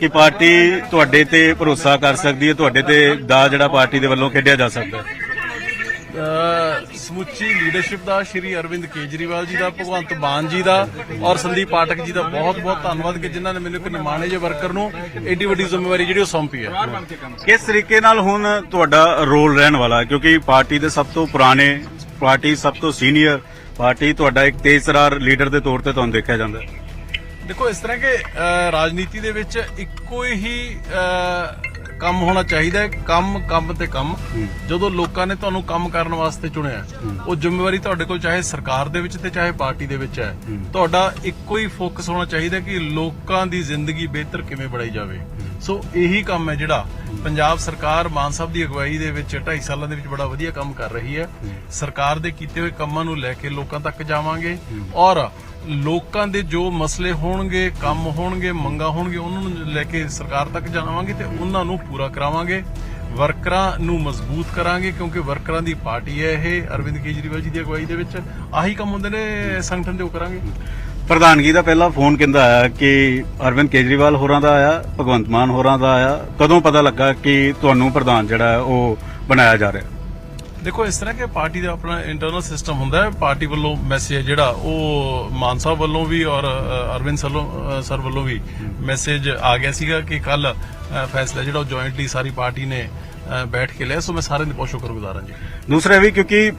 ਕਿ ਪਾਰਟੀ ਤੁਹਾਡੇ ਤੇ ਭਰੋਸਾ ਕਰ ਸਕਦੀ ਹੈ ਤੁਹਾਡੇ ਤੇ ਦਾ ਜਿਹੜਾ ਪਾਰਟੀ ਦੇ ਵੱਲੋਂ ਖੇਡਿਆ ਜਾ ਸਕਦਾ ਹੈ। ਸਮੁੱਚੀ ਲੀਡਰਸ਼ਿਪ ਦਾ ਸ਼੍ਰੀ ਅਰਵਿੰਦ ਕੇਜਰੀਵਾਲ ਜੀ ਦਾ ਭਗਵੰਤ ਮਾਨ ਜੀ ਦਾ ਔਰ ਸੰਦੀਪ ਪਾਠਕ ਜੀ ਦਾ ਬਹੁਤ ਬਹੁਤ ਧੰਨਵਾਦ ਕਿ ਜਿਨ੍ਹਾਂ ਨੇ ਮੈਨੂੰ ਇੱਕ ਨਿਮਾਣੇ ਜਿਹੇ ਵਰਕਰ ਨੂੰ ਏਡੀ ਵੱਡੀ ਜ਼ਿੰਮੇਵਾਰੀ ਜਿਹੜੀ ਉਹ ਸੌਂਪੀ ਹੈ। ਕਿਸ ਤਰੀਕੇ ਨਾਲ ਹੁਣ ਤੁਹਾਡਾ ਰੋਲ ਰਹਿਣ ਵਾਲਾ ਹੈ? ਕਿਉਂਕਿ ਪਾਰਟੀ ਦੇ ਸਭ ਤੋਂ ਪੁਰਾਣੇ ਪਾਰਟੀ ਸਭ ਤੋਂ ਸੀਨੀਅਰ ਪਾਰਟੀ ਤੁਹਾਡਾ ਇੱਕ ਤੇਜ਼ਤਰਾਰ ਲੀਡਰ ਦੇ ਤੌਰ ਤੇ ਤੁਹਾਨੂੰ ਦੇਖਿਆ ਜਾਂਦਾ ਹੈ। ਦੇਖੋ ਇਸ ਤਰ੍ਹਾਂ ਕਿ ਰਾਜਨੀਤੀ ਦੇ ਵਿੱਚ ਇੱਕੋ ਹੀ ਕੰਮ ਹੋਣਾ ਚਾਹੀਦਾ ਹੈ। ਕੰਮ ਕੰਮ ਤੇ ਕੰਮ। ਜਦੋਂ ਲੋਕਾਂ ਨੇ ਤੁਹਾਨੂੰ ਕੰਮ ਕਰਨ ਵਾਸਤੇ ਚੁਣਿਆ ਉਹ ਜ਼ਿੰਮੇਵਾਰੀ ਤੁਹਾਡੇ ਕੋਲ ਚਾਹੇ ਸਰਕਾਰ ਦੇ ਵਿੱਚ ਤੇ ਚਾਹੇ ਪਾਰਟੀ ਦੇ ਵਿੱਚ ਹੈ। ਤੁਹਾਡਾ ਇੱਕੋ ਹੀ ਫੋਕਸ ਹੋਣਾ ਚਾਹੀਦਾ ਕਿ ਲੋਕਾਂ ਦੀ ਜ਼ਿੰਦਗੀ ਬਿਹਤਰ ਕਿਵੇਂ ਬਣਾਈ ਜਾਵੇ। ਸੋ ਇਹੀ ਕੰਮ ਹੈ ਜਿਹੜਾ ਪੰਜਾਬ ਸਰਕਾਰ ਮਾਨ ਸਾਹਿਬ ਦੀ ਅਗਵਾਈ ਦੇ ਵਿੱਚ 2.5 ਸਾਲਾਂ ਦੇ ਵਿੱਚ ਬੜਾ ਵਧੀਆ ਕੰਮ ਕਰ ਰਹੀ ਹੈ। ਸਰਕਾਰ ਦੇ ਕੀਤੇ ਹੋਏ ਕੰਮਾਂ ਨੂੰ ਲੈ ਕੇ ਲੋਕਾਂ ਤੱਕ ਜਾਵਾਂਗੇ ਔਰ ਲੋਕਾਂ ਦੇ ਜੋ ਮਸਲੇ ਹੋਣਗੇ, ਕੰਮ ਹੋਣਗੇ, ਮੰਗਾਂ ਹੋਣਗੇ ਉਹਨਾਂ ਨੂੰ ਲੈ ਕੇ ਸਰਕਾਰ ਤੱਕ ਜਾਵਾਂਗੇ ਤੇ ਉਹਨਾਂ ਨੂੰ ਪੂਰਾ ਕਰਾਵਾਂਗੇ। ਵਰਕਰਾਂ ਨੂੰ ਮਜ਼ਬੂਤ ਕਰਾਂਗੇ ਕਿਉਂਕਿ ਵਰਕਰਾਂ ਦੀ ਪਾਰਟੀ ਹੈ ਇਹ, ਅਰਵਿੰਦ ਕੇਜਰੀਵਾਲ ਜੀ ਦੀ ਅਗਵਾਈ ਦੇ ਵਿੱਚ। ਆਹੀ ਕੰਮ ਹੁੰਦੇ ਨੇ ਸੰਗਠਨ ਦੇ ਉਹ ਕਰਾਂਗੇ। ਪ੍ਰਧਾਨਗੀ ਦਾ ਪਹਿਲਾ ਫੋਨ ਕਹਿੰਦਾ ਆਇਆ ਕਿ ਅਰਵਿੰਦ ਕੇਜਰੀਵਾਲ ਹੋਰਾਂ ਦਾ ਆਇਆ, ਭਗਵੰਤ ਮਾਨ ਹੋਰਾਂ ਦਾ ਆਇਆ। ਕਦੋਂ ਪਤਾ ਲੱਗਾ ਕਿ ਤੁਹਾਨੂੰ ਪ੍ਰਧਾਨ ਜਿਹੜਾ ਉਹ ਬਣਾਇਆ ਜਾ ਰਿਹਾ? ਦੇਖੋ, ਇਸ ਤਰ੍ਹਾਂ ਕਿ ਪਾਰਟੀ ਦਾ ਆਪਣਾ ਇੰਟਰਨਲ ਸਿਸਟਮ ਹੁੰਦਾ ਹੈ। ਪਾਰਟੀ ਵੱਲੋਂ ਮੈਸੇਜ ਜਿਹੜਾ, ਉਹ ਮਾਨ ਸਾਹਿਬ ਵੱਲੋਂ ਵੀ ਔਰ ਅਰਵਿੰਦ ਸਰ ਵੱਲੋਂ ਵੀ ਮੈਸੇਜ ਆ ਗਿਆ ਸੀਗਾ ਕਿ ਕੱਲ ਫੈਸਲਾ ਜਿਹੜਾ ਉਹ ਜੁਆਇੰਟਲੀ ਸਾਰੀ ਪਾਰਟੀ ਨੇ ਬੈਠ ਕੇ ਲਿਆ। ਸੋ ਮੈਂ ਸਾਰਿਆਂ ਦੇ ਬਹੁਤ ਸ਼ੁਕਰਗੁਜ਼ਾਰ ਹਾਂ ਜੀ। ਦੂਸਰਾ ਵੀ ਕਿਉਂਕਿ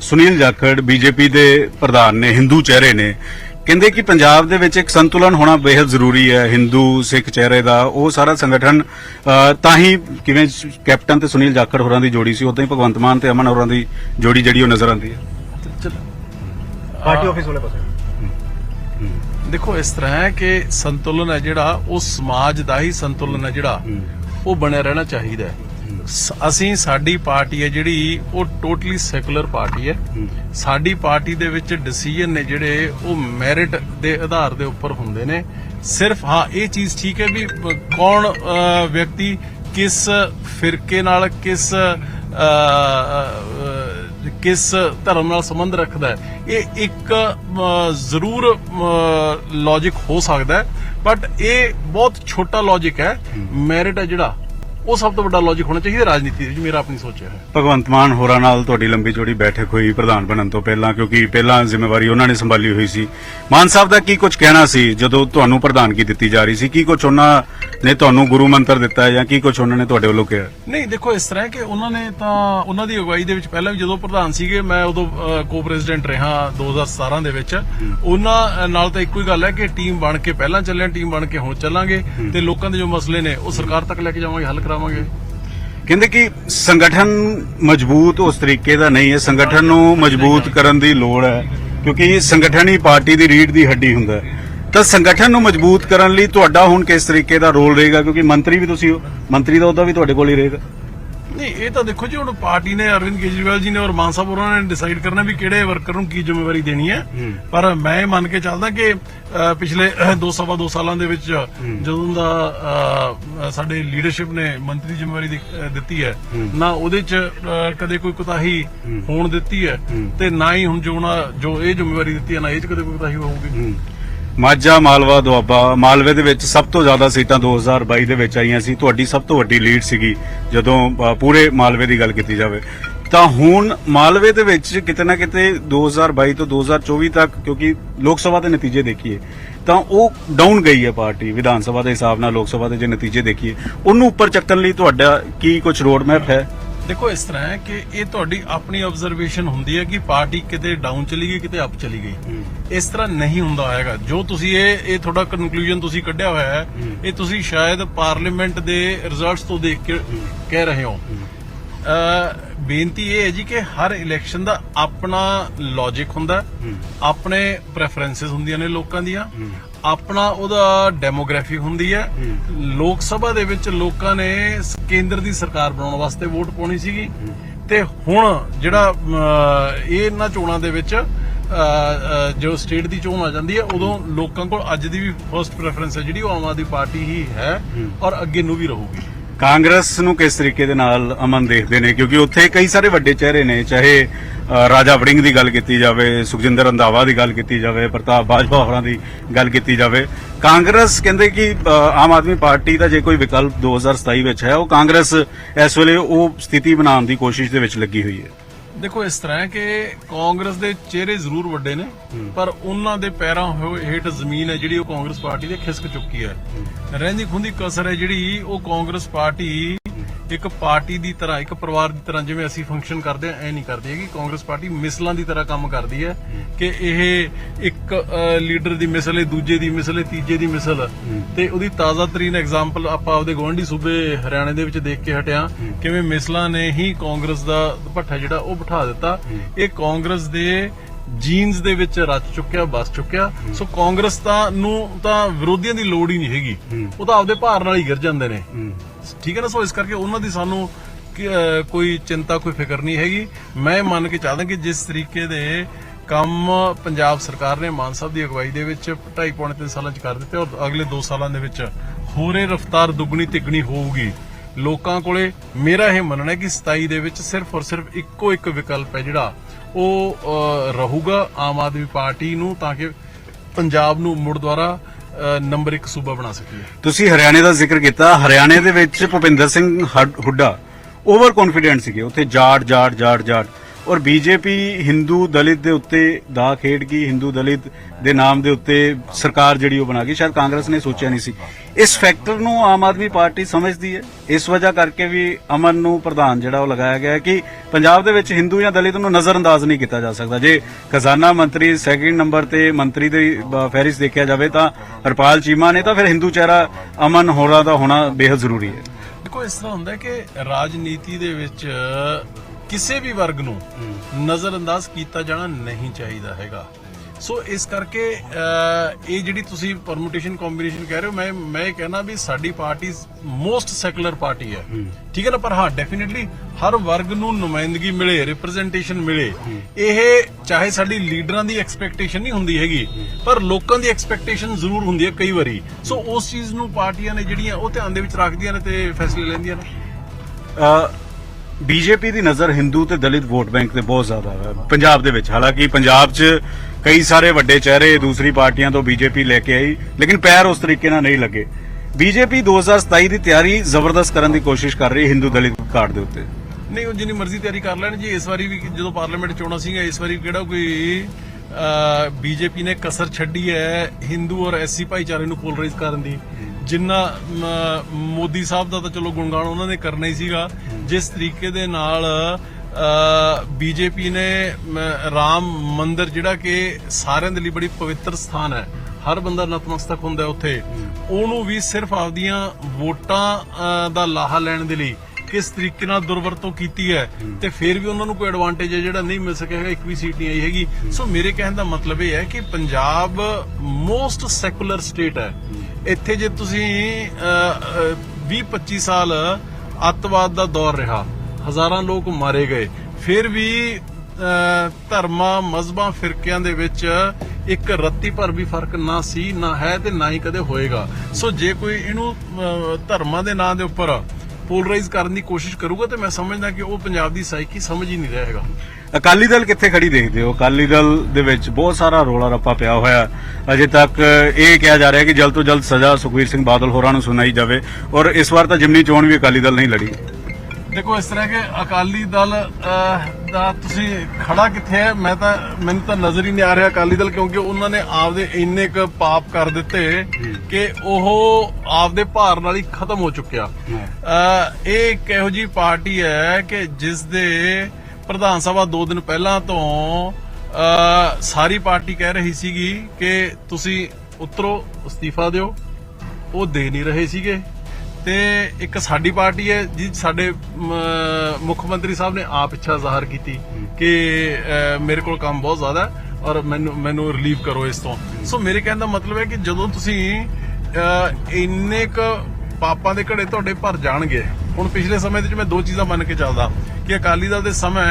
ਸੁਨੀਲ ਜਾਖੜ ਬੀਜੇਪੀ ਦੇ ਪ੍ਰਧਾਨ ਨੇ ਹਿੰਦੂ ਚਿਹਰੇ ਨੇ ਕਹਿੰਦੇ ਕਿ ਪੰਜਾਬ ਦੇ ਵਿੱਚ ਇੱਕ ਸੰਤੁਲਨ ਹੋਣਾ ਬੇहद ਜ਼ਰੂਰੀ ਹੈ। ਹਿੰਦੂ ਸਿੱਖ ਚਿਹਰੇ ਦਾ ਉਹ ਸਾਰਾ ਸੰਗਠਨ ਅ, ਤਾਂ ਹੀ ਕਿਵੇਂ ਕੈਪਟਨ ਤੇ ਸੁਨੀਲ ਜਾਖੜ ਹੋਰਾਂ ਦੀ ਜੋੜੀ ਸੀ ਉਦਾਂ ਹੀ ਭਗਵੰਤ ਮਾਨ ਤੇ ਅਮਨ ਹੋਰਾਂ ਦੀ ਜੋੜੀ ਜਿਹੜੀ ਉਹ ਨਜ਼ਰ ਆਉਂਦੀ ਹੈ। ਪਾਰਟੀ ਆਫਿਸ ਵਾਲੇ ਪਾਸੇ। ਦੇਖੋ ਇਸ ਤਰ੍ਹਾਂ ਹੈ ਕਿ ਸੰਤੁਲਨ ਹੈ ਜਿਹੜਾ ਉਹ ਸਮਾਜ ਦਾ ਹੀ ਸੰਤੁਲਨ ਹੈ ਜਿਹੜਾ ਉਹ ਬਣਿਆ ਰਹਿਣਾ ਚਾਹੀਦਾ ਹੈ। ਅਸੀਂ ਸਾਡੀ ਪਾਰਟੀ ਹੈ ਜਿਹੜੀ ਉਹ ਟੋਟਲੀ ਸੈਕੂਲਰ ਪਾਰਟੀ ਹੈ। ਸਾਡੀ ਪਾਰਟੀ ਦੇ ਵਿੱਚ ਡਿਸੀਜਨ ਨੇ ਜਿਹੜੇ ਉਹ ਮੈਰਿਟ ਦੇ ਆਧਾਰ ਦੇ ਉੱਪਰ ਹੁੰਦੇ ਨੇ। ਸਿਰਫ ਹਾਂ ਇਹ ਚੀਜ਼ ਠੀਕ ਹੈ ਵੀ ਕੌਣ ਵਿਅਕਤੀ ਕਿਸ ਫਿਰਕੇ ਨਾਲ ਕਿਸ ਕਿਸ ਧਰਮ ਨਾਲ ਸੰਬੰਧ ਰੱਖਦਾ ਹੈ ਇਹ ਇੱਕ ਜ਼ਰੂਰ ਲੌਜੀਕ ਹੋ ਸਕਦਾ ਹੈ। ਬਟ ਇਹ ਬਹੁਤ ਛੋਟਾ ਲੌਜੀਕ ਹੈ। ਮੈਰਿਟ ਹੈ ਜਿਹੜਾ। ਉਹ ਸਭ ਤੋਂ ਵੱਡਾ ਲੌਜੀਕ ਹੋਣਾ ਚਾਹੀਦਾ ਰਾਜਨੀਤੀ ਦੇ ਵਿੱਚ ਮੇਰਾ ਆਪਣੀ ਸੋਚ ਹੈ। ਭਗਵੰਤ ਮਾਨ ਹੋਰਾਂ ਨਾਲ ਤੁਹਾਡੀ ਲੰਬੀ ਚੌੜੀ ਬੈਠਕ ਹੋਈ ਪ੍ਰਧਾਨ ਬਣਨ ਤੋਂ ਪਹਿਲਾਂ ਕਿਉਂਕਿ ਪਹਿਲਾਂ ਜ਼ਿੰਮੇਵਾਰੀ ਉਹਨਾਂ ਨੇ ਸੰਭਾਲੀ ਹੋਈ ਸੀ। ਮਾਨ ਸਾਹਿਬ ਦਾ ਕੀ ਕੁਝ ਕਹਿਣਾ ਸੀ ਜਦੋਂ ਤੁਹਾਨੂੰ ਪ੍ਰਧਾਨਗੀ ਦਿੱਤੀ ਜਾ ਰਹੀ ਸੀ? ਕੀ ਕੁਝ ਉਹਨਾਂ ਨੇ ਤੁਹਾਨੂੰ ਗੁਰੂ ਮੰਤਰ ਦਿੱਤਾ ਜਾਂ ਕੀ ਕੁਝ ਉਹਨਾਂ ਨੇ ਤੁਹਾਡੇ ਵੱਲੋਂ ਕਿਹਾ? ਨਹੀਂ ਦੇਖੋ ਇਸ ਤਰ੍ਹਾਂ ਹੈ ਕਿ ਉਹਨਾਂ ਨੇ ਤਾਂ ਉਹਨਾਂ ਦੀ ਅਗਵਾਈ ਦੇ ਵਿੱਚ ਪਹਿਲਾਂ ਵੀ ਜਦੋਂ ਪ੍ਰਧਾਨ ਸੀਗੇ ਮੈਂ ਉਦੋਂ ਕੋ ਪ੍ਰੈਜ਼ੀਡੈਂਟ ਰਿਹਾ 2017 ਦੇ ਵਿੱਚ। ਉਹਨਾਂ ਨਾਲ ਤਾਂ ਇੱਕੋ ਹੀ ਗੱਲ ਹੈ ਕਿ ਟੀਮ ਬਣ ਕੇ ਪਹਿਲਾਂ ਚੱਲੇ ਟੀਮ ਬਣ ਕੇ ਹੁਣ ਚੱਲਾਂਗੇ ਤੇ ਲੋਕਾਂ ਦੇ ਜੋ ਮਸਲੇ ਨੇ ਉਹ ਸਰਕਾਰ ਤੱਕ ਲੈ ਕੇ ਜਾਵਾਂਗੇ ਹੱਲ ਕਰਾਵਾਂਗੇ। ਕਹਿੰਦੇ ਕਿ ਸੰਗਠਨ ਮਜ਼ਬੂਤ ਉਸ ਤਰੀਕੇ ਦਾ ਨਹੀਂ ਹੈ। ਸੰਗਠਨ ਨੂੰ ਮਜ਼ਬੂਤ ਕਰਨ ਦੀ ਲੋੜ ਹੈ ਕਿਉਂਕਿ ਸੰਗਠਨ ਹੀ ਪਾਰਟੀ ਦੀ ਰੀੜ ਦੀ ਹੱਡੀ ਹੁੰਦਾ ਹੈ। ਤਾਂ ਸੰਗਠਨ ਨੂੰ ਮਜ਼ਬੂਤ ਕਰਨ ਲਈ ਤੁਹਾਡਾ ਹੁਣ ਕਿਸ ਤਰੀਕੇ ਦਾ ਰੋਲ ਰਹੇਗਾ? ਕਿਉਂਕਿ ਮੰਤਰੀ ਵੀ ਤੁਸੀਂ ਹੋ। ਮੰਤਰੀ ਦਾ ਉਹਦਾ ਵੀ ਤੁਹਾਡੇ ਕੋਲ ਹੀ ਰਹੇਗਾ। ਨਹੀਂ ਇਹ ਤਾਂ ਦੇਖੋ ਜੀ ਹੁਣ ਪਾਰਟੀ ਨੇ ਅਰਵਿੰਦ ਕੇਜਰੀਵਾਲ ਜੀ ਨੇ ਔਰ ਮਾਨ ਸਾਹਿਬ ਉਹਨਾਂ ਨੇ ਡਿਸਾਈਡ ਕਰਨਾ ਵੀ ਕਿਹੜੇ ਵਰਕਰ ਨੂੰ ਕੀ ਜ਼ਿੰਮੇਵਾਰੀ ਦੇਣੀ ਹੈ। ਪਰ ਮੈਂ ਮੰਨ ਕੇ ਚੱਲਦਾ ਕਿ ਪਿਛਲੇ 2 ਸਵਾ 2 ਸਾਲਾਂ ਦੇ ਵਿੱਚ ਜਦੋਂ ਦਾ ਸਾਡੇ ਲੀਡਰਸ਼ਿਪ ਨੇ ਮੰਤਰੀ ਜ਼ਿੰਮੇਵਾਰੀ ਦਿੱਤੀ ਹੈ ਨਾ ਉਹਦੇ ਚ ਕਦੇ ਕੋਈ ਕੁਤਾਹੀ ਹੋਣ ਦਿੱਤੀ ਹੈ ਤੇ ਨਾ ਹੀ ਹੁਣ ਜੋ ਇਹ ਜ਼ਿੰਮੇਵਾਰੀ ਦਿੱਤੀ ਹੈ ਨਾ ਇਹ ਚ ਕਦੇ ਕੋਈ ਕੁਤਾਹੀ ਹੋਊਗੀ। ਮਾਝਾ ਮਾਲਵਾ ਦੁਆਬਾ, ਮਾਲਵੇ ਦੇ ਵਿੱਚ ਸਭ ਤੋਂ ਜ਼ਿਆਦਾ ਸੀਟਾਂ 2022 ਦੇ ਵਿੱਚ ਆਈਆਂ ਸੀ। ਤੁਹਾਡੀ ਸਭ ਤੋਂ ਵੱਡੀ ਲੀਡ ਸੀਗੀ, ਜਦੋਂ ਪੂਰੇ ਮਾਲਵੇ ਦੀ ਗੱਲ ਕੀਤੀ ਜਾਵੇ। ਤਾਂ ਹੁਣ ਮਾਲਵੇ ਦੇ ਵਿੱਚ ਕਿਤੇ ਨਾ ਕਿਤੇ 2022 ਤੋਂ 2024 ਤੱਕ, ਕਿਉਂਕਿ ਲੋਕ ਸਭਾ ਦੇ ਨਤੀਜੇ ਦੇਖੀਏ, ਤਾਂ ਉਹ ਡਾਊਨ ਗਈ ਹੈ ਪਾਰਟੀ, ਵਿਧਾਨ ਸਭਾ ਦੇ ਹਿਸਾਬ ਨਾਲ ਲੋਕ ਸਭਾ ਦੇ ਜੇ ਨਤੀਜੇ ਦੇਖੀਏ। ਉਹਨੂੰ ਉੱਪਰ ਚੱਕਣ ਲਈ ਤੁਹਾਡਾ ਕੀ ਕੁਝ ਰੋਡ ਮੈਪ ਹੈ? ਦੇਖੋ ਇਸ ਤਰ੍ਹਾਂ ਹੈ ਕਿ ਇਹ ਤੁਹਾਡੀ ਆਪਣੀ ਆਬਜ਼ਰਵੇਸ਼ਨ ਹੁੰਦੀ ਹੈ ਕਿ ਪਾਰਟੀ ਕਿਤੇ ਡਾਊਨ ਚਲੀ ਗਈ ਕਿਤੇ ਅਪ ਚਲੀ ਗਈ। ਇਸ ਤਰ੍ਹਾਂ ਨਹੀਂ ਹੁੰਦਾ ਹੋਏਗਾ। ਜੋ ਤੁਸੀਂ ਇਹ ਇਹ ਤੁਹਾਡਾ ਕਨਕਲੂਜਨ ਤੁਸੀਂ ਕੱਢਿਆ ਹੋਇਆ ਹੈ ਇਹ ਤੁਸੀਂ ਸ਼ਾਇਦ ਪਾਰਲੀਮੈਂਟ ਦੇ ਰਿਜ਼ਲਟਸ ਤੋਂ ਦੇਖ ਕੇ ਕਹਿ ਰਹੇ ਹੋ। ਅ ਬੇਨਤੀ ਇਹ ਹੈ ਜੀ ਕਿ ਹਰ ਇਲੈਕਸ਼ਨ ਦਾ ਆਪਣਾ ਲੌਜੀਕ ਹੁੰਦਾ ਆਪਣੇ ਪ੍ਰੈਫਰੈਂਸਸ ਹੁੰਦੀਆਂ ਨੇ ਲੋਕਾਂ ਦੀਆਂ। ਆਪਣਾ ਉਹਦਾ ਡੈਮੋਗ੍ਰਾਫੀ ਹੁੰਦੀ ਹੈ। ਲੋਕ ਸਭਾ ਦੇ ਵਿੱਚ ਲੋਕਾਂ ਨੇ ਕੇਂਦਰ ਦੀ ਸਰਕਾਰ ਬਣਾਉਣ ਵਾਸਤੇ ਵੋਟ ਪਾਉਣੀ ਸੀਗੀ। ਤੇ ਹੁਣ ਜਿਹੜਾ ਇਹ ਇਹਨਾਂ ਚੋਣਾਂ ਦੇ ਵਿੱਚ ਜੋ ਸਟੇਟ ਦੀ ਚੋਣ ਆ ਜਾਂਦੀ ਹੈ ਉਦੋਂ ਲੋਕਾਂ ਕੋਲ ਅੱਜ ਦੀ ਵੀ ਫਰਸਟ ਪ੍ਰੈਫਰੈਂਸ ਹੈ ਜਿਹੜੀ ਉਹ ਆਮ ਆਦਮੀ ਪਾਰਟੀ ਹੀ ਹੈ। ਔਰ ਅੱਗੇ ਨੂੰ ਵੀ ਰਹੂਗੀ। ਕਾਂਗਰਸ ਨੂੰ ਕਿਸ ਤਰੀਕੇ ਦੇ ਨਾਲ ਅਮਨ ਦੇਖਦੇ ਨੇ? ਕਿਉਂਕਿ ਉੱਥੇ ਕਈ ਸਾਰੇ ਵੱਡੇ ਚਿਹਰੇ ਨੇ, ਚਾਹੇ ਰਾਜਾ ਵੜਿੰਗ ਦੀ ਗੱਲ ਕੀਤੀ ਜਾਵੇ, ਸੁਖਜਿੰਦਰ ਰੰਧਾਵਾ ਦੀ ਗੱਲ ਕੀਤੀ ਜਾਵੇ, ਪ੍ਰਤਾਪ ਬਾਜਵਾ ਹੋਰਾਂ ਦੀ ਗੱਲ ਕੀਤੀ ਜਾਵੇ। ਕਾਂਗਰਸ ਕਹਿੰਦੇ ਕਿ ਆਮ ਆਦਮੀ ਪਾਰਟੀ ਦਾ ਜੇ ਕੋਈ ਵਿਕਲਪ 2027 ਵਿੱਚ ਹੈ, ਉਹ ਕਾਂਗਰਸ ਇਸ ਵੇਲੇ ਉਹ ਸਥਿਤੀ ਬਣਾਉਣ ਦੀ ਕੋਸ਼ਿਸ਼ ਦੇ ਵਿੱਚ ਲੱਗੀ ਹੋਈ ਹੈ। ਦੇਖੋ ਇਸ ਤਰ੍ਹਾਂ ਹੈ ਕਿ ਕਾਂਗਰਸ ਦੇ ਚਿਹਰੇ ਜ਼ਰੂਰ ਵੱਡੇ ਨੇ ਪਰ ਉਹਨਾਂ ਦੇ ਪੈਰਾਂ ਹੇਠ ਜ਼ਮੀਨ ਹੈ ਜਿਹੜੀ ਉਹ ਕਾਂਗਰਸ ਪਾਰਟੀ ਦੇ ਖਿਸਕ ਚੁੱਕੀ ਹੈ। ਰਹਿੰਦੀ ਖੁੰਦੀ ਕਸਰ ਹੈ ਜਿਹੜੀ ਉਹ ਕਾਂਗਰਸ ਪਾਰਟੀ ਇੱਕ ਪਾਰਟੀ ਦੀ ਤਰ੍ਹਾਂ, ਇੱਕ ਪਰਿਵਾਰ ਦੀ ਤਰ੍ਹਾਂ ਜਿਵੇਂ ਅਸੀਂ ਫੰਕਸ਼ਨ ਕਰਦੇ ਆ ਐ ਨਹੀਂ ਕਰਦੀ ਹੈਗੀ। ਕਾਂਗਰਸ ਪਾਰਟੀ ਮਿਸਲਾਂ ਦੀ ਤਰ੍ਹਾਂ ਕੰਮ ਕਰਦੀ ਹੈ ਕਿ ਇਹ ਇੱਕ ਲੀਡਰ ਦੀ ਮਿਸਲ ਹੈ ਦੂਜੇ ਦੀ ਮਿਸਲ ਹੈ ਤੀਜੇ ਦੀ ਮਿਸਲ। ਤੇ ਉਹਦੀ ਤਾਜ਼ਾ ਤਰੀਨ ਐਗਜ਼ਾਮਪਲ ਆਪਾਂ ਆਪਦੇ ਗਵਾਂਢੀ ਸੂਬੇ ਹਰਿਆਣੇ ਦੇ ਵਿੱਚ ਦੇਖ ਕੇ ਹਟਿਆ ਕਿਵੇਂ ਮਿਸਲਾਂ ਨੇ ਹੀ ਕਾਂਗਰਸ ਦਾ ਭੱਠਾ ਜਿਹੜਾ ਉਹ ਬਿਠਾ ਦਿੱਤਾ। ਇਹ ਕਾਂਗਰਸ ਦੇ ਜੀਨਸ ਦੇ ਵਿੱਚ ਰਚ ਚੁੱਕਿਆ ਬਸ ਚੁੱਕਿਆ। ਸੋ ਕਾਂਗਰਸ ਤਾਂ ਨੂੰ ਤਾਂ ਵਿਰੋਧੀਆਂ ਦੀ ਲੋੜ ਹੀ ਨਹੀਂ ਹੈਗੀ। ਉਹ ਤਾਂ ਆਪਦੇ ਭਾਰ ਨਾਲ ਹੀ ਗਿਰ ਜਾਂਦੇ ਨੇ। ਠੀਕ ਹੈ ਨਾ? ਸੋ ਇਸ ਕਰਕੇ ਉਹਨਾਂ ਦੀ ਸਾਨੂੰ ਕੋਈ ਚਿੰਤਾ ਕੋਈ ਫਿਕਰ ਨਹੀਂ ਹੈਗੀ। ਮੈਂ ਮੰਨ ਕੇ ਚੱਲਦਾ ਕਿ ਜਿਸ ਤਰੀਕੇ ਦੇ ਕੰਮ ਪੰਜਾਬ ਸਰਕਾਰ ਨੇ ਮਾਨ ਸਾਹਿਬ ਦੀ ਅਗਵਾਈ ਦੇ ਵਿੱਚ 2.5 ਪੌਣੇ 3 ਸਾਲਾਂ ਚ ਕਰ ਦਿੱਤੇ ਔਰ ਅਗਲੇ 2 ਸਾਲਾਂ ਦੇ ਵਿੱਚ ਹੋਰੇ ਰਫ਼ਤਾਰ ਦੁੱਗਣੀ ਤਿੱਗਣੀ ਹੋਊਗੀ ਲੋਕਾਂ ਕੋਲੇ। ਮੇਰਾ ਇਹ ਮੰਨਣਾ ਹੈ ਕਿ 27 ਦੇ ਵਿੱਚ ਸਿਰਫ ਔਰ ਸਿਰਫ ਇੱਕੋ ਇੱਕ ਵਿਕਲਪ ਹੈ ਜਿਹੜਾ ਉਹ ਅਹ, ਰਹੂਗਾ ਆਮ ਆਦਮੀ ਪਾਰਟੀ ਨੂੰ ਤਾਂ ਕਿ ਪੰਜਾਬ ਨੂੰ ਮੁੜ ਦੁਆਰਾ ਨੰਬਰ 1 ਸੂਬਾ ਬਣਾ ਸਕੀਏ। ਤੁਸੀਂ ਹਰਿਆਣੇ ਦਾ ਜ਼ਿਕਰ ਕੀਤਾ, ਹਰਿਆਣੇ ਦੇ ਵਿੱਚ ਭੁਪਿੰਦਰ ਸਿੰਘ ਹੁੱਡਾ ਓਵਰ ਕੌਨਫੀਡੈਂਟ ਸੀਗੇ। ਉੱਥੇ ਜਾੜ ਜਾੜ ਜਾੜ ਜਾੜ। ਔਰ ਬੀਜੇਪੀ ਹਿੰਦੂ ਦਲਿਤ ਦੇ ਉੱਤੇ ਦਾ ਖੇਡ ਗਈ ਹਿੰਦੂ ਦਲਿਤ ਦੇ ਨਾਮ ਦੇ ਉੱਤੇ ਸਰਕਾਰ ਜਿਹੜੀ ਉਹ ਬਣਾ ਗਈ। ਸ਼ਾਇਦ ਕਾਂਗਰਸ ਨੇ ਸੋਚਿਆ ਨਹੀਂ ਸੀ। ਇਸ ਫੈਕਟਰ ਨੂੰ ਆਮ ਆਦਮੀ ਪਾਰਟੀ ਸਮਝਦੀ ਹੈ। ਇਸ ਵਜ੍ਹਾ ਕਰਕੇ ਵੀ ਅਮਨ ਨੂੰ ਪ੍ਰਧਾਨ ਜਿਹੜਾ ਉਹ ਲਗਾਇਆ ਗਿਆ ਹੈ ਕਿ ਪੰਜਾਬ ਦੇ ਵਿੱਚ ਹਿੰਦੂ ਜਾਂ ਦਲਿਤ ਨੂੰ ਨਜ਼ਰਅੰਦਾਜ਼ ਨਹੀਂ ਕੀਤਾ ਜਾ ਸਕਦਾ। ਜੇ ਖਜ਼ਾਨਾ ਮੰਤਰੀ ਸੈਕਿੰਡ ਨੰਬਰ ਤੇ ਮੰਤਰੀ ਦੀ ਬ- ਦੇਖਿਆ ਜਾਵੇ ਤਾਂ ਹਰਪਾਲ ਚੀਮਾ ਨੇ ਤਾਂ ਫਿਰ ਹਿੰਦੂ ਚਿਹਰਾ ਅਮਨ ਹੋਰਾਂ ਦਾ ਹੋਣਾ ਬੇहद ਜ਼ਰੂਰੀ ਹੈ। ਦੇਖੋ, ਇਸ ਤਰ੍ਹਾਂ ਹੁੰਦਾ ਕਿ ਰਾਜਨੀਤੀ ਦੇ ਵਿੱਚ ਕਿਸੇ ਵੀ ਵਰਗ ਨੂੰ ਨਜ਼ਰਅੰਦਾਜ਼ ਕੀਤਾ ਜਾਣਾ ਨਹੀਂ ਚਾਹੀਦਾ ਹੈਗਾ। ਸੋ ਇਸ ਕਰਕੇ ਇਹ ਜਿਹੜੀ ਤੁਸੀਂ ਪਰਮਿਊਟੇਸ਼ਨ ਕੰਬੀਨੇਸ਼ਨ ਕਹਿ ਰਹੇ ਹੋ ਮੈਂ ਮੈਂ ਇਹ ਕਹਿਣਾ ਵੀ ਸਾਡੀ ਪਾਰਟੀ ਮੋਸਟ ਸੈਕੂਲਰ ਪਾਰਟੀ ਹੈ। ਠੀਕ ਹੈ ਨਾ? ਪਰ ਹਾਂ ਡੈਫੀਨਿਟਲੀ ਹਰ ਵਰਗ ਨੂੰ ਨੁਮਾਇੰਦਗੀ ਮਿਲੇ ਰਿਪਰੈਜ਼ੈਂਟੇਸ਼ਨ ਮਿਲੇ। ਇਹ ਚਾਹੇ ਸਾਡੀ ਲੀਡਰਾਂ ਦੀ ਐਕਸਪੈਕਟੇਸ਼ਨ ਨਹੀਂ ਹੁੰਦੀ ਹੈਗੀ ਪਰ ਲੋਕਾਂ ਦੀ ਐਕਸਪੈਕਟੇਸ਼ਨ ਜ਼ਰੂਰ ਹੁੰਦੀ ਹੈ ਕਈ ਵਾਰੀ। ਸੋ ਉਸ ਚੀਜ਼ ਨੂੰ ਪਾਰਟੀਆਂ ਨੇ ਜਿਹੜੀਆਂ ਉਹ ਧਿਆਨ ਦੇ ਵਿੱਚ ਰੱਖਦੀਆਂ ਨੇ ਤੇ ਫੈਸਲੇ ਲੈਂਦੀਆਂ ਨੇ? ਬੀਜੇਪੀ ਦੀ ਨਜ਼ਰ ਹਿੰਦੂ ਤੇ ਦਲਿਤ ਵੋਟ ਬੈਂਕ ਤੇ ਬਹੁਤ ਜ਼ਿਆਦਾ ਹੈ। ਪੰਜਾਬ ਦੇ ਵਿੱਚ। ਹਾਲਾਂਕਿ ਪੰਜਾਬ 'ਚ ਕਈ ਸਾਰੇ ਵੱਡੇ ਚਿਹਰੇ ਦੂਸਰੀ ਪਾਰਟੀਆਂ ਤੋਂ ਬੀਜੇਪੀ ਲੈ ਕੇ ਆਈ, ਲੇਕਿਨ ਪੈਰ ਉਸ ਤਰੀਕੇ ਨਾਲ ਨਹੀਂ ਲੱਗੇ। ਬੀਜੇਪੀ 2027 ਦੀ ਤਿਆਰੀ ਜ਼ਬਰਦਸਤ ਕਰਨ ਦੀ ਕੋਸ਼ਿਸ਼ ਕਰ ਰਹੀ ਹੈ ਹਿੰਦੂ ਦਲਿਤ ਕਾਰਡ ਦੇ ਉੱਤੇ। ਨਹੀਂ, ਉਹ ਜਿੰਨੀ ਮਰਜ਼ੀ ਤਿਆਰੀ ਕਰ ਲੈਣ ਜੀ, ਇਸ ਵਾਰੀ ਵੀ ਜਦੋਂ ਪਾਰਲੀਮੈਂਟ ਚੋਣਾਂ ਸੀਗਾ, ਇਸ ਵਾਰੀ ਕਿਹੜਾ ਕੋਈ ਬੀਜੇਪੀ ਨੇ ਕਸਰ ਛੱਡੀ ਹੈ ਹਿੰਦੂ ਔਰ ਐਸਸੀ ਭਾਈਚਾਰੇ ਨੂੰ ਪੋਲਰਾਈਜ਼ ਕਰਨ ਦੀ। ਜਿੰਨਾ ਮੋਦੀ ਸਾਹਿਬ ਦਾ ਤਾਂ ਚਲੋ ਗੁਣਗਾਨ ਉਹਨਾਂ ਨੇ ਕਰਨਾ ਹੀ ਸੀਗਾ। ਜਿਸ ਤਰੀਕੇ ਦੇ ਨਾਲ ਬੀਜੇਪੀ ਨੇ ਰਾਮ ਮੰਦਿਰ ਜਿਹੜਾ ਕਿ ਸਾਰਿਆਂ ਦੇ ਲਈ ਬੜੀ ਪਵਿੱਤਰ ਸਥਾਨ ਹੈ, ਹਰ ਬੰਦਾ ਨਤਮਸਤਕ ਹੁੰਦਾ ਉੱਥੇ। ਉਹਨੂੰ ਵੀ ਸਿਰਫ ਆਪਦੀਆਂ ਵੋਟਾਂ ਦਾ ਲਾਹਾ ਲੈਣ ਦੇ ਲਈ ਕਿਸ ਤਰੀਕੇ ਨਾਲ ਦੁਰਵਰਤੋਂ ਕੀਤੀ ਹੈ, ਤੇ ਫਿਰ ਵੀ ਉਹਨਾਂ ਨੂੰ ਕੋਈ ਐਡਵਾਂਟੇਜ ਹੈ ਜਿਹੜਾ ਨਹੀਂ ਮਿਲ ਸਕਿਆ ਹੈਗਾ, ਇੱਕ ਵੀ ਸੀਟ ਨਹੀਂ ਆਈ ਹੈਗੀ। ਸੋ ਮੇਰੇ ਕਹਿਣ ਦਾ ਮਤਲਬ ਇਹ ਹੈ ਕਿ ਪੰਜਾਬ ਮੋਸਟ ਸੈਕੂਲਰ ਸਟੇਟ ਹੈ। ਇੱਥੇ ਜੇ ਤੁਸੀਂ 20 25 ਸਾਲ ਅੱਤਵਾਦ ਦਾ ਦੌਰ ਰਿਹਾ, ਹਜ਼ਾਰਾਂ ਲੋਕ ਮਾਰੇ ਗਏ, ਫਿਰ ਵੀ ਧਰਮਾਂ ਮਜ਼ਬਾਂ ਫਿਰਕਿਆਂ ਦੇ ਵਿੱਚ ਇੱਕ ਰੱਤੀ ਭਰ ਵੀ ਫ਼ਰਕ ਨਾ ਸੀ, ਨਾ ਹੈ ਤੇ ਨਾ ਹੀ ਕਦੇ ਹੋਏਗਾ। ਸੋ ਜੇ ਕੋਈ ਇਹਨੂੰ ਧਰਮਾਂ ਦੇ ਨਾਂ ਦੇ ਉੱਪਰ ਪੋਲਰਾਈਜ਼ ਕਰਨ ਦੀ ਕੋਸ਼ਿਸ਼ ਕਰੂਗਾ ਤੇ ਮੈਂ ਸਮਝਦਾ ਕਿ ਉਹ ਪੰਜਾਬ ਦੀ ਸਾਈਕੀ ਸਮਝ ਹੀ ਨਹੀਂ ਰਿਹਾ ਹੈਗਾ। ਅਕਾਲੀ ਦਲ ਕਿੱਥੇ ਖੜੀ ਦੇਖਦੇ ਹੋ? ਅਕਾਲੀ ਦਲ ਦੇ ਵਿੱਚ ਬਹੁਤ ਸਾਰਾ ਰੋਲਾ ਰੱਪਾ ਪਿਆ ਹੋਇਆ। ਅਜੇ ਤੱਕ ਇਹ ਕਿਹਾ ਜਾ ਰਿਹਾ ਕਿ ਜਲਦ ਤੋਂ ਜਲਦ ਸਜ਼ਾ ਸੁਖਵੀਰ ਸਿੰਘ ਬਾਦਲ ਹੋਰਾਂ ਨੂੰ ਸੁਣਾਈ ਜਾਵੇ ਔਰ ਇਸ ਵਾਰ ਤਾਂ ਜਿਮਨੀ ਚੋਣ ਵੀ ਅਕਾਲੀ ਦਲ ਨਹੀਂ ਲੜੀ। ਦੇਖੋ ਇਸ ਤਰ੍ਹਾਂ ਕਿ ਅਕਾਲੀ ਦਲ ਦਾ ਤੁਸੀਂ ਖੜਾ ਕਿੱਥੇ ਹੈ? ਮੈਂ ਤਾਂ ਮੈਨੂੰ ਤਾਂ ਨਜ਼ਰ ਹੀ ਨਹੀਂ ਆ ਰਿਹਾ ਅਕਾਲੀ ਦਲ ਕਿਉਂਕਿ ਉਹਨਾਂ ਨੇ ਆਪਦੇ ਇੰਨੇ ਕੁ ਪਾਪ ਕਰ ਦਿੱਤੇ ਕਿ ਉਹ ਆਪਦੇ ਭਾਰ ਨਾਲ ਹੀ ਖਤਮ ਹੋ ਚੁੱਕਿਆ। ਇਹ ਇੱਕ ਇਹੋ ਜੀ ਪਾਰਟੀ ਹੈ ਕਿ ਜਿਸ ਦੇ ਪ੍ਰਧਾਨ ਸਭਾ 2 ਦਿਨ ਪਹਿਲਾਂ ਤੋਂ ਸਾਰੀ ਪਾਰਟੀ ਕਹਿ ਰਹੀ ਸੀਗੀ ਕਿ ਤੁਸੀਂ ਉਤਰੋ ਅਸਤੀਫਾ ਦਿਓ। ਉਹ ਦੇ ਨਹੀਂ ਰਹੇ ਸੀਗੇ। ਤੇ ਇੱਕ ਸਾਡੀ ਪਾਰਟੀ ਹੈ ਜੀ ਸਾਡੇ ਮੁੱਖ ਮੰਤਰੀ ਸਾਹਿਬ ਨੇ ਆਪ ਇੱਛਾ ਜ਼ਾਹਰ ਕੀਤੀ ਕਿ ਮੇਰੇ ਕੋਲ ਕੰਮ ਬਹੁਤ ਜ਼ਿਆਦਾ ਹੈ ਔਰ ਮੈਨੂੰ ਮੈਨੂੰ ਰਿਲੀਵ ਕਰੋ ਇਸ ਤੋਂ। ਸੋ ਮੇਰੇ ਕਹਿਣ ਦਾ ਮਤਲਬ ਹੈ ਕਿ ਜਦੋਂ ਤੁਸੀਂ ਇੰਨੇ ਕ ਪਾਪਾਂ ਦੇ ਘੜੇ ਤੁਹਾਡੇ ਭਰ ਜਾਣਗੇ ਹੁਣ ਪਿਛਲੇ ਸਮੇਂ ਦੇ ਵਿੱਚ ਮੈਂ ਦੋ ਚੀਜ਼ਾਂ ਮੰਨ ਕੇ ਚੱਲਦਾ ਕਿ ਅਕਾਲੀ ਦਲ ਦੇ ਸਮੇਂ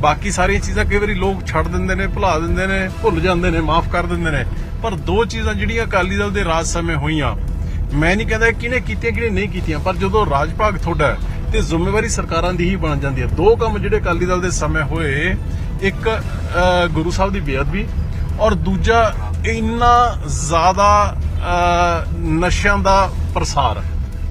ਬਾਕੀ ਸਾਰੀਆਂ ਚੀਜ਼ਾਂ ਕਈ ਵਾਰੀ ਲੋਕ ਛੱਡ ਦਿੰਦੇ ਨੇ ਭੁਲਾ ਦਿੰਦੇ ਨੇ ਭੁੱਲ ਜਾਂਦੇ ਨੇ ਮਾਫ ਕਰ ਦਿੰਦੇ ਨੇ। ਪਰ ਦੋ ਚੀਜ਼ਾਂ ਜਿਹੜੀਆਂ ਅਕਾਲੀ ਦਲ ਦੇ ਰਾਜ ਸਮੇਂ ਹੋਈਆਂ ਮੈਂ ਨਹੀਂ ਕਹਿੰਦਾ ਕਿਹਨੇ ਕੀਤੀਆਂ, ਕਿਹਨੇ ਨਹੀਂ ਕੀਤੀਆਂ, ਪਰ ਜਦੋਂ ਰਾਜ ਭਾਗ ਤੁਹਾਡਾ ਹੈ, ਤੇ ਜ਼ਿੰਮੇਵਾਰੀ ਸਰਕਾਰਾਂ ਦੀ ਹੀ ਬਣ ਜਾਂਦੀ ਹੈ। ਦੋ ਕੰਮ ਜਿਹੜੇ ਅਕਾਲੀ ਦਲ ਦੇ ਸਮੇਂ ਹੋਏ, ਇੱਕ ਗੁਰੂ ਸਾਹਿਬ ਦੀ ਬੇਅਦਬੀ ਔਰ ਦੂਜਾ, ਇੰਨਾ ਜ਼ਿਆਦਾ ਨਸ਼ਿਆਂ ਦਾ ਪ੍ਰਸਾਰ।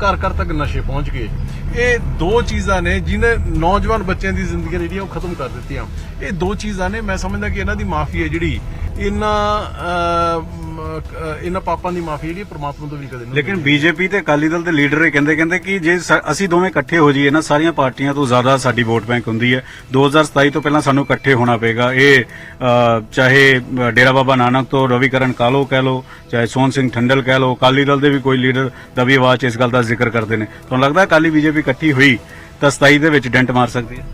ਘਰ ਘਰ ਤੱਕ ਨਸ਼ੇ ਪਹੁੰਚ ਗਏ। ਇਹ ਦੋ ਚੀਜ਼ਾਂ ਨੇ ਜਿਨੇ ਨੌਜਵਾਨ ਬੱਚਿਆਂ ਦੀ ਜ਼ਿੰਦਗੀ ਜਿਹੜੀਆਂ ਉਹ ਖਤਮ ਕਰ ਦਿੱਤੀਆਂ। ਇਹ ਦੋ ਚੀਜ਼ਾਂ ਨੇ, ਮੈਂ ਸਮਝਦਾ ਕਿ ਇਹਨਾਂ ਦੀ ਮਾਫੀ ਹੈ ਜਿਹੜੀ। ਇਹਨਾਂ ਇਹਨਾਂ ਪਾਪਾਂ ਦੀ ਮਾਫੀ ਜਿਹੜੀ ਪ੍ਰਮਾਤਮਾ ਤੋਂ ਵੀ ਕਦੇ ਨਹੀਂ ਲੇਕਿਨ ਬੀਜੇਪੀ ਤੇ ਅਕਾਲੀ ਦਲ ਦੇ ਲੀਡਰ ਇਹ ਕਹਿੰਦੇ ਕਹਿੰਦੇ ਕਿ ਜੇ ਅਸੀਂ ਦੋਵੇਂ ਇਕੱਠੇ ਹੋ ਜਾਈਏ ਨਾ ਸਾਰੀਆਂ ਪਾਰਟੀਆਂ ਤੋਂ ਜ਼ਿਆਦਾ ਸਾਡੀ ਵੋਟ ਬੈਂਕ ਹੁੰਦੀ ਹੈ। 2027 ਤੋਂ ਪਹਿਲਾਂ ਸਾਨੂੰ ਇਕੱਠੇ ਹੋਣਾ ਪਏਗਾ। ਇਹ ਚਾਹੇ ਡੇਰਾ ਬਾਬਾ ਨਾਨਕ ਤੋਂ ਰਵੀਕਰਨ ਕਾਲੋ ਕਹਿ ਲੋ ਚਾਹੇ ਸੋਹਣ ਸਿੰਘ ਠੰਡਲ ਕਹਿ ਲੋ ਅਕਾਲੀ ਦਲ ਦੇ ਵੀ ਕੋਈ ਲੀਡਰ ਦਬੀ ਆਵਾਜ਼ 'ਚ ਇਸ ਗੱਲ ਦਾ ਜ਼ਿਕਰ ਕਰਦੇ ਨੇ। ਤੁਹਾਨੂੰ ਲੱਗਦਾ ਅਕਾਲੀ ਬੀਜੇਪੀ ਇਕੱਠੀ ਹੋਈ ਤਾਂ 27 ਦੇ ਵਿੱਚ ਡੈਂਟ ਮਾਰ ਸਕਦੀ ਹੈ?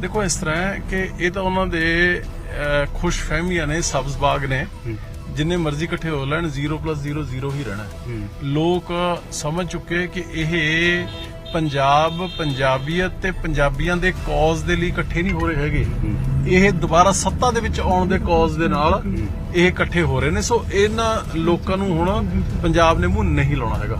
ਦੇਖੋ ਇਸ ਤਰ੍ਹਾਂ ਹੈ ਕਿ ਇਹ ਤਾਂ ਉਹਨਾਂ ਦੇ ਖੁਸ਼ਫਹਿਮੀਆਂ ਨੇ ਸਬਜ਼ ਬਾਗ ਨੇ। ਜਿੰਨੇ ਮਰਜ਼ੀ ਇਕੱਠੇ ਹੋ ਲੈਣ 0+0 0 ਹੀ ਰਹਿਣਾ। ਲੋਕ ਸਮਝ ਚੁੱਕੇ ਕਿ ਇਹ ਪੰਜਾਬ ਪੰਜਾਬੀਅਤ ਤੇ ਪੰਜਾਬੀਆਂ ਦੇ ਕੌਜ਼ ਦੇ ਲਈ ਇਕੱਠੇ ਨਹੀਂ ਹੋ ਰਹੇ ਹੈਗੇ। ਇਹ ਦੁਬਾਰਾ ਸੱਤਾ ਦੇ ਵਿੱਚ ਆਉਣ ਦੇ ਕੌਜ਼ ਦੇ ਨਾਲ ਇਹ ਇਕੱਠੇ ਹੋ ਰਹੇ ਨੇ। ਸੋ ਇਹਨਾਂ ਲੋਕਾਂ ਨੂੰ ਹੁਣ ਪੰਜਾਬ ਨੇ ਮੂੰਹ ਨਹੀਂ ਲਾਉਣਾ ਹੈਗਾ।